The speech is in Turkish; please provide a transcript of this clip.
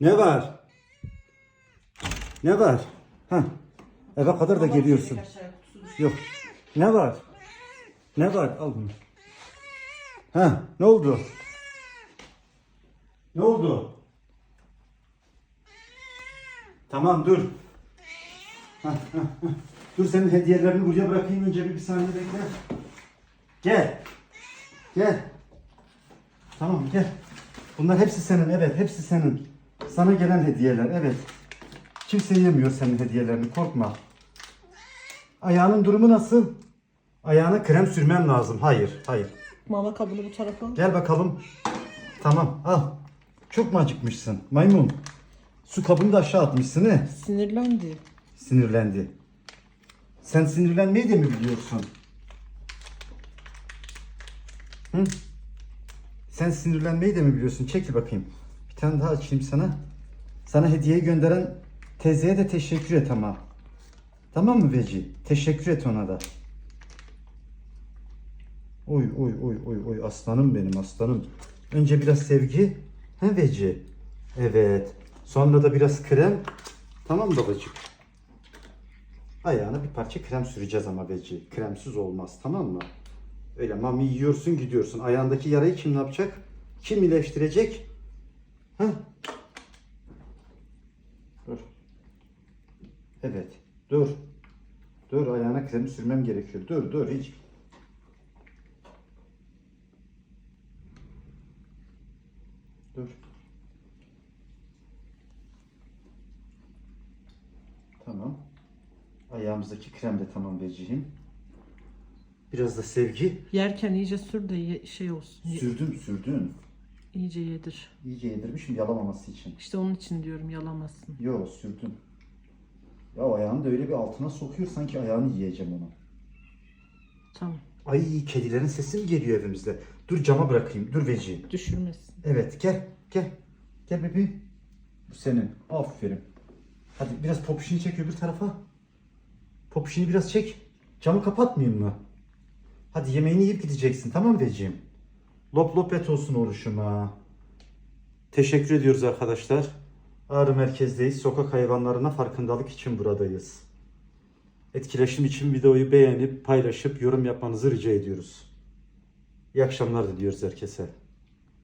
Ne var? Ne var? Ha. Eve kadar da geliyorsun. Yok. Ne var? Ne var? Al bunu. Ha, ne oldu? Ne oldu? Tamam dur. Ha, ha, ha. Dur senin hediyelerini buraya bırakayım önce bir, bir saniye bekle. Gel. Gel. Tamam gel. Bunlar hepsi senin evet hepsi senin. Sana gelen hediyeler evet. Kimse yemiyor senin hediyelerini korkma. Ayağının durumu nasıl? Ayağına krem sürmem lazım. Hayır, hayır. Mama kabını bu tarafa. Gel bakalım. Tamam, al. Çok mu acıkmışsın? Maymun. Su kabını da aşağı atmışsın he? Sinirlendi. Sinirlendi. Sen sinirlenmeyi de mi biliyorsun? Hı? Sen sinirlenmeyi de mi biliyorsun? Çekil bakayım. Bir tane daha açayım sana. Sana hediyeyi gönderen teyzeye de teşekkür et ama. Tamam mı Veci? Teşekkür et ona da. Oy oy oy oy oy aslanım benim aslanım. Önce biraz sevgi. He Veci? Evet. Sonra da biraz krem. Tamam babacık? Ayağına bir parça krem süreceğiz ama Veci. Kremsiz olmaz tamam mı? Öyle mami yiyorsun gidiyorsun. Ayağındaki yarayı kim ne yapacak? Kim iyileştirecek? Heh. Dur. Evet. Dur. Dur ayağına kremi sürmem gerekiyor. Dur dur hiç. Dur. Tamam. Ayağımızdaki krem de tamam Veci'yim. Biraz da sevgi. Yerken iyice sür de ye- şey olsun. Sürdüm sürdüm. İyice yedir. İyice yedirmişim yalamaması için. İşte onun için diyorum yalamasın. Yo sürdüm. Ya ayağını da öyle bir altına sokuyor sanki ayağını yiyeceğim onu. Tamam. Ay kedilerin sesi mi geliyor evimizde? Dur cama bırakayım. Dur Veci. Düşürmesin. Evet gel gel. Gel bebeğim. Bu senin. Aferin. Hadi biraz popişini çek öbür tarafa. Popişini biraz çek. Camı kapatmayayım mı? Hadi yemeğini yiyip gideceksin tamam mı Veciğim? Lop lop et olsun oluşuma. Teşekkür ediyoruz arkadaşlar. Ağrı merkezdeyiz. Sokak hayvanlarına farkındalık için buradayız. Etkileşim için videoyu beğenip paylaşıp yorum yapmanızı rica ediyoruz. İyi akşamlar diliyoruz herkese.